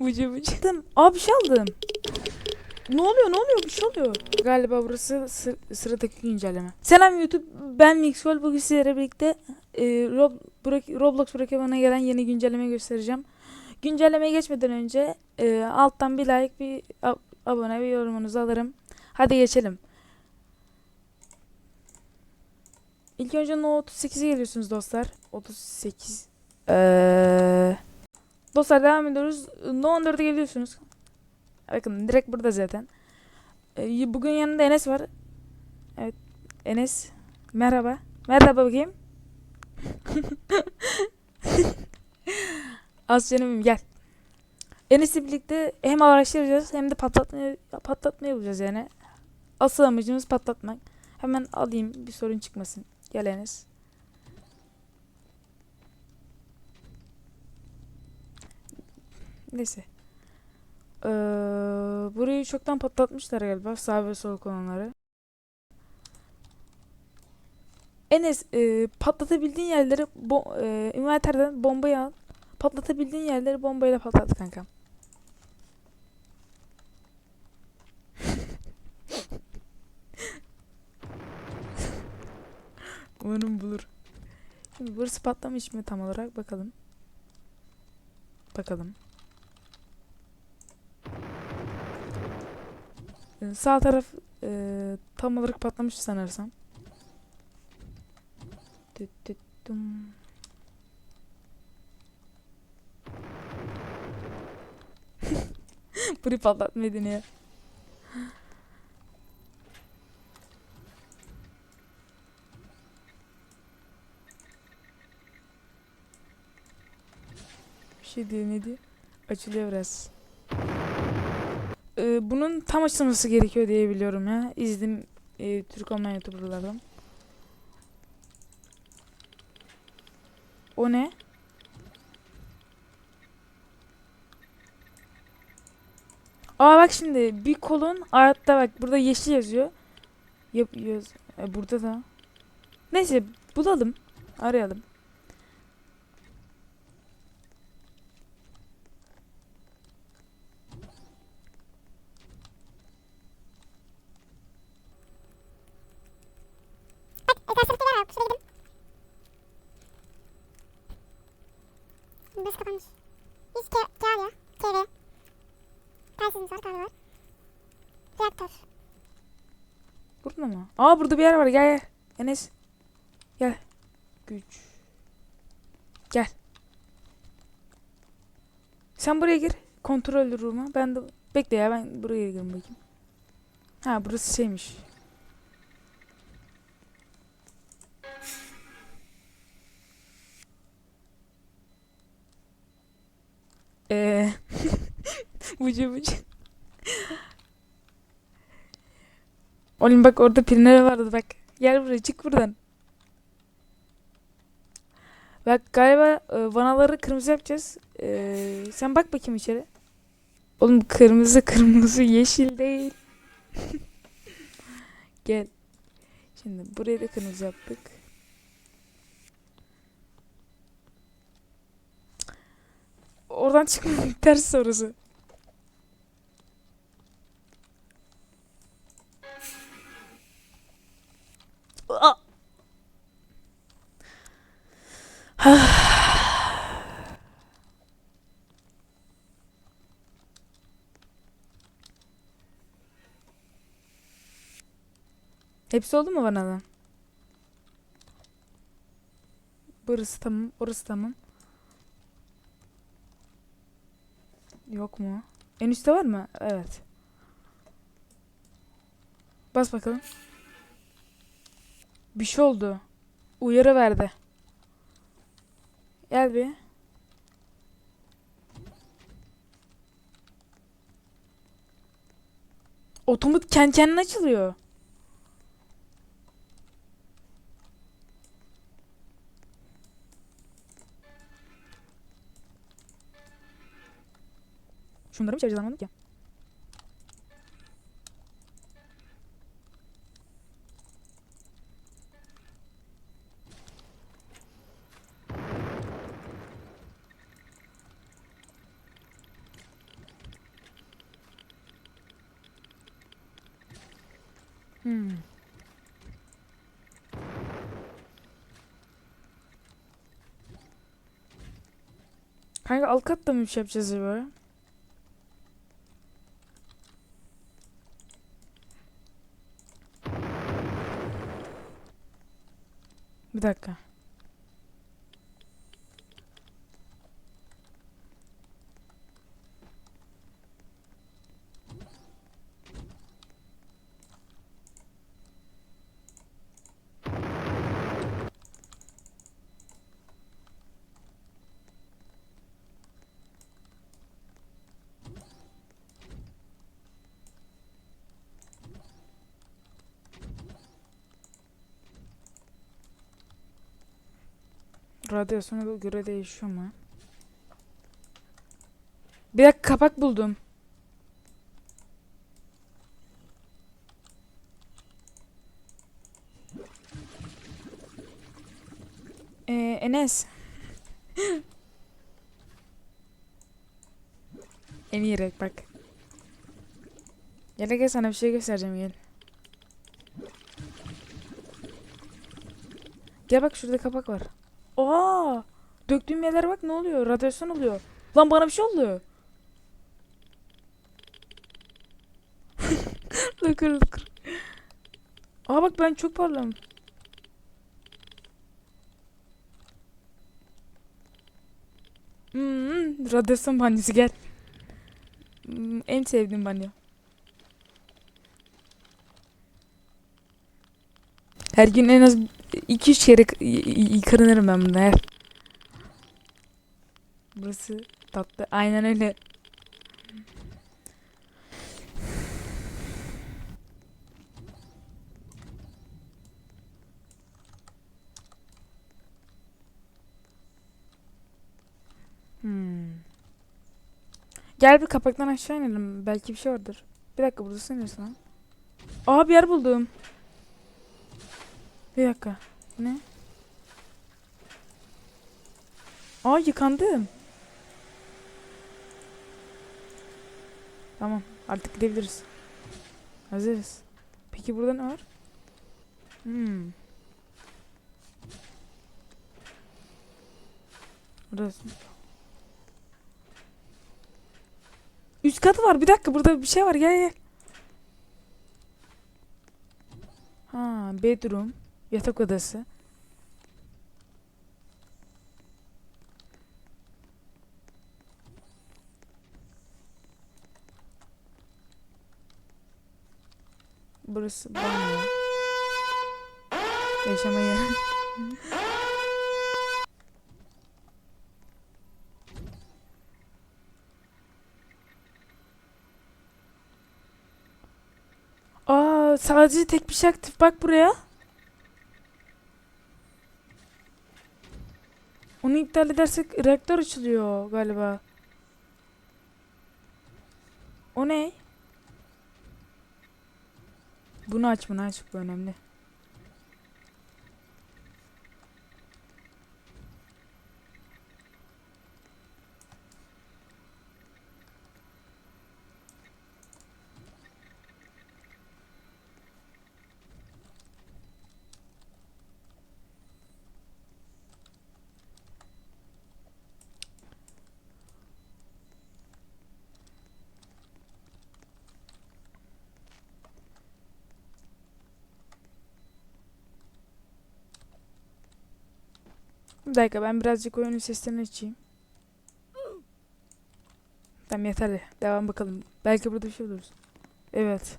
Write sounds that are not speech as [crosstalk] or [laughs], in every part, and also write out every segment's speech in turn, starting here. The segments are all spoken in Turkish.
Vıcı vıcı. Aa bir şey aldım. Ne oluyor ne oluyor bir şey oluyor. Galiba burası sı sıradaki güncelleme. Selam YouTube ben Mixwell bugün sizlerle birlikte e, Rob Brak- Roblox Brokeman'a gelen yeni güncelleme göstereceğim. Güncellemeye geçmeden önce e, alttan bir like bir ab- abone bir yorumunuzu alırım. Hadi geçelim. İlk önce No 38'e geliyorsunuz dostlar. 38. Eee Dostlar devam ediyoruz. No 14'e geliyorsunuz. Bakın direkt burada zaten. Ee, bugün yanında Enes var. Evet. Enes. Merhaba. Merhaba bakayım. [laughs] Az canım gel. Enes'le birlikte hem araştıracağız hem de patlatma, patlatma yapacağız yani. Asıl amacımız patlatmak. Hemen alayım bir sorun çıkmasın. Gel Enes. Neyse. Ee, burayı çoktan patlatmışlar galiba sağ ve sol kolonları. Enes e, patlatabildiğin yerleri bo e, inverterden bombayı al. Patlatabildiğin yerleri bombayla patlat kankam. [laughs] Umarım bulur. Şimdi burası patlamış mı tam olarak bakalım. Bakalım. Ee, Sağ taraf e, tam olarak patlamış sanırsam. [laughs] Burayı patlatmayı deniyor. Bir şey diyor ne diyor? Açılıyor biraz. Ee, bunun tam açılması gerekiyor diye biliyorum ya. İzledim e, Türk olmayan YouTuber'lardan. O ne? Aa bak şimdi bir kolon altta bak burada yeşil yazıyor. Yapıyoruz. E, burada da. Neyse bulalım. Arayalım. Burası kapanmış. Hiç K, K alıyor. KV. Telsizimiz var, var. Reaktör. Burada mı? Aa burada bir yer var. Gel gel. Enes. Gel. Güç. Gel. Sen buraya gir. Kontrol room'a. Ben de bekle ya ben buraya gireyim bakayım. Ha burası şeymiş. Eee [laughs] Bucu bucu. Oğlum bak orada pinleri vardı bak. Gel buraya çık buradan. Bak galiba e, vanaları kırmızı yapacağız. E, sen bak bakayım içeri. Oğlum kırmızı kırmızı yeşil değil. [laughs] Gel. Şimdi burayı da kırmızı yaptık. Oradan çıkma [laughs] ters sorusu. Aa! [sighs] Hepsi oldu mu bana Burası tamam, orası tamam. Mu? En üstte var mı? Evet. Bas bakalım. Bir şey oldu. Uyarı verdi. Gel bir. Otomat kendi kendine açılıyor. Şunları mı çevireceğiz anlamadım ki. Hmm. Kanka alt katta mı bir şey yapacağız böyle? Dakika. Radyasyona göre değişiyor mu? Bir dakika kapak buldum. Ee, Enes. [laughs] Emir bak. Gel gel sana bir şey göstereceğim gel. Gel bak şurada kapak var. Aa! Döktüğüm yerlere bak ne oluyor? Radyasyon oluyor. Lan bana bir şey oldu. lıkır lıkır. Aa bak ben çok parlayorum. Hmm, radyasyon banyosu gel. Hmm, en sevdiğim banyo. Her gün en az 2-3 kere y- y- yıkanırım ben bunda her. Burası tatlı. Aynen öyle. Hmm. Gel bir kapaktan aşağı inelim. Belki bir şey vardır. Bir dakika burada lan? Aa bir yer buldum. Bir dakika. Ne? Aa yıkandım. Tamam artık gidebiliriz. Hazırız. Peki burada ne var? Hmm. Burası. Üst katı var. Bir dakika burada bir şey var. Gel gel. Ha, bedroom, yatak odası. Burası banyo. Yaşama yeri. Aa, sadece tek bir şey aktif. Bak buraya. Onu iptal edersek reaktör açılıyor galiba. O ne? Bunu aç bunu aç bu önemli. Bir dakika ben birazcık oyunun seslerini açayım. Tamam yeterli. Devam bakalım. Belki burada bir şey buluruz. Evet.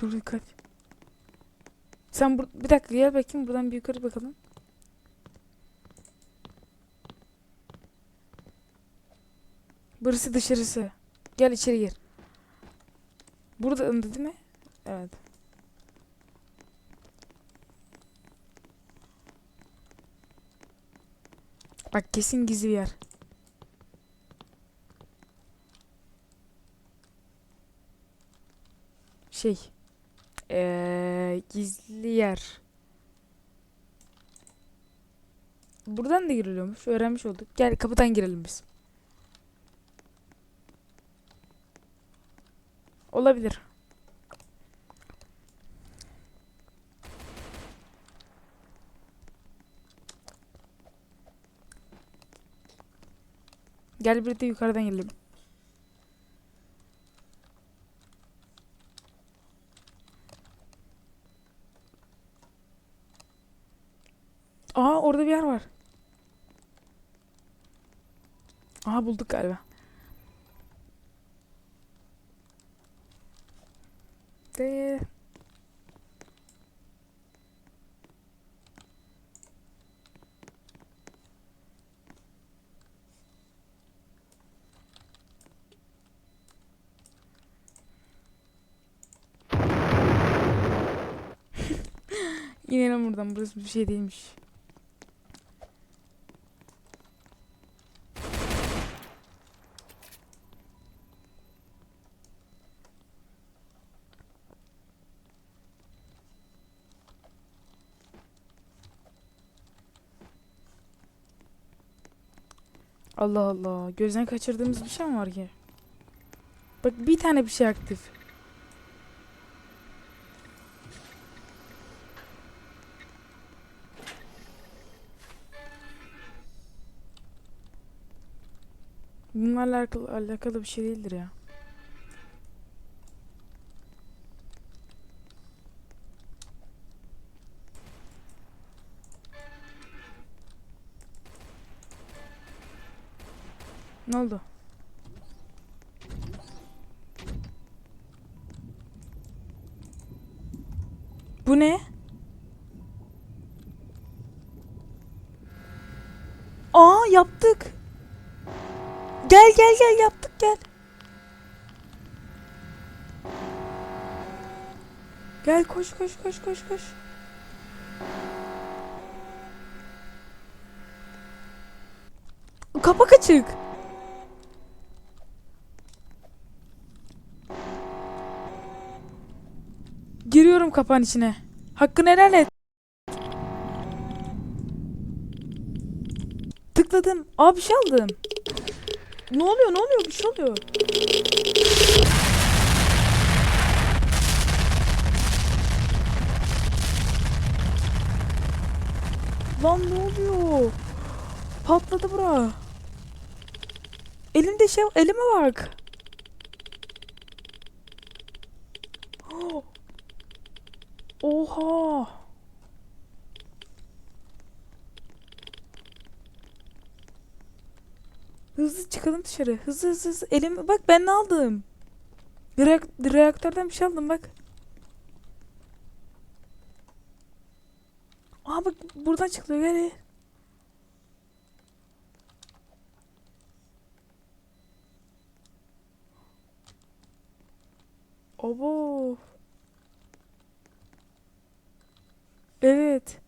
Dur dikkat. Sen bur bir dakika gel bakayım buradan bir yukarı bakalım. Burası dışarısı. Gel içeri gir. Burada değil mi? Evet. Bak kesin gizli bir yer. Şey. Eee gizli yer. Buradan da giriliyormuş. Öğrenmiş olduk. Gel kapıdan girelim biz. Olabilir. Gel bir yukarıdan gelelim. Aa orada bir yer var. Aha bulduk galiba. De İnelim buradan. Burası bir şey değilmiş. Allah Allah. Gözden kaçırdığımız bir şey mi var ki? Bak bir tane bir şey aktif. Bunlarla alakalı, alakalı bir şey değildir ya. Ne oldu? Bu ne? Aa yaptık. Gel gel gel yaptık gel. Gel koş koş koş koş koş. Kapak açık. Giriyorum kapağın içine. Hakkını helal et. Tıkladım. Aa bir şey aldım. Ne oluyor ne oluyor bir şey oluyor. Lan ne oluyor? Patladı bura. Elimde şey elime bak. [gasps] Oha. Hızlı çıkalım dışarı. Hızlı hızlı hızlı. Elimi bak ben ne aldım. Reak reaktörden bir şey aldım bak. Aa bak buradan çıkıyor gel. Abo. Evet.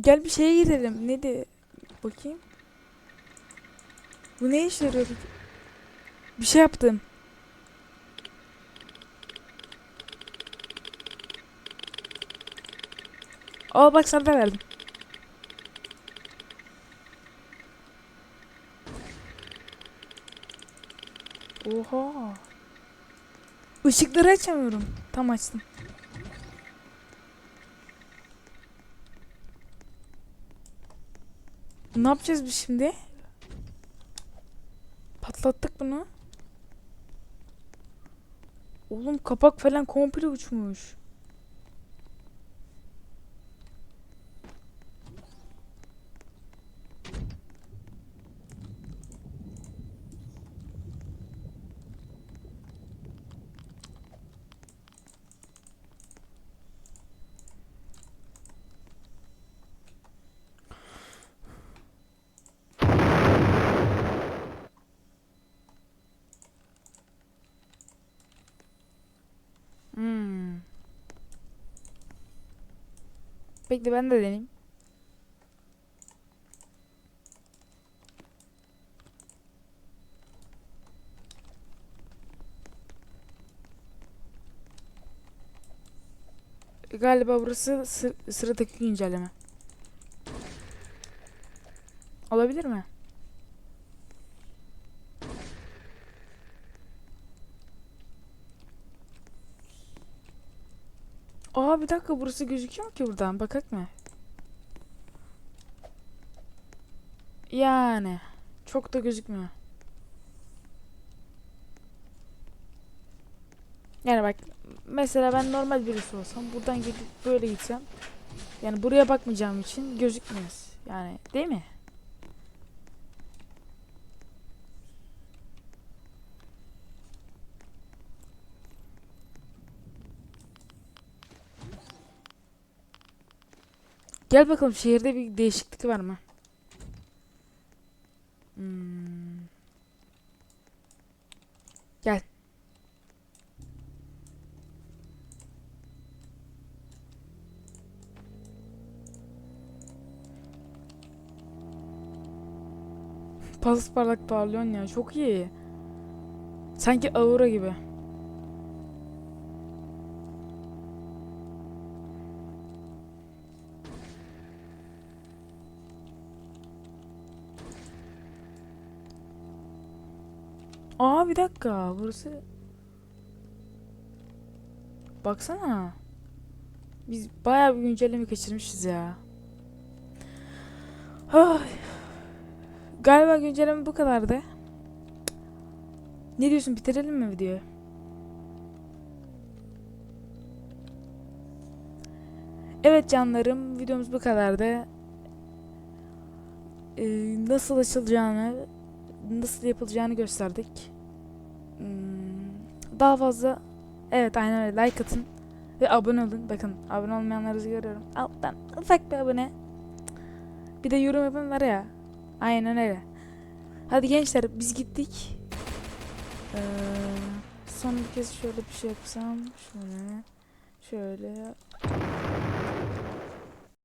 Gel bir şeye girelim. Ne de bakayım. Bu ne işe yarıyor? Bir şey yaptım. Aa bak sana da verdim. Oha. Işıkları açamıyorum. Tam açtım. Ne yapacağız biz şimdi? Patlattık bunu. Oğlum kapak falan komple uçmuş. Bekle ben de deneyeyim. Galiba burası sı sıradaki güncelleme. Olabilir mi? Aa bir dakika burası gözüküyor ki buradan? Bakak mı? Yani çok da gözükmüyor. Yani bak mesela ben normal birisi olsam buradan gidip böyle gitsem yani buraya bakmayacağım için gözükmez. Yani değil mi? Gel bakalım şehirde bir değişiklik var mı? Hmm. Gel. Pas parlak parlıyorsun ya. Çok iyi. Sanki aura gibi. Aa bir dakika. Burası Baksana. Biz bayağı bir güncelleme kaçırmışız ya. Ay. Galiba güncelleme bu kadardı. Ne diyorsun bitirelim mi videoyu? Evet canlarım videomuz bu kadardı. Ee, nasıl açılacağını, nasıl yapılacağını gösterdik. Hmm, daha fazla evet aynen öyle like atın ve abone olun. Bakın abone olmayanları görüyorum. Alttan ufak bir abone. Bir de yorum yapın var ya. Aynen öyle. Hadi gençler biz gittik. Ee, son bir kez şöyle bir şey yapsam. Şöyle. Şöyle.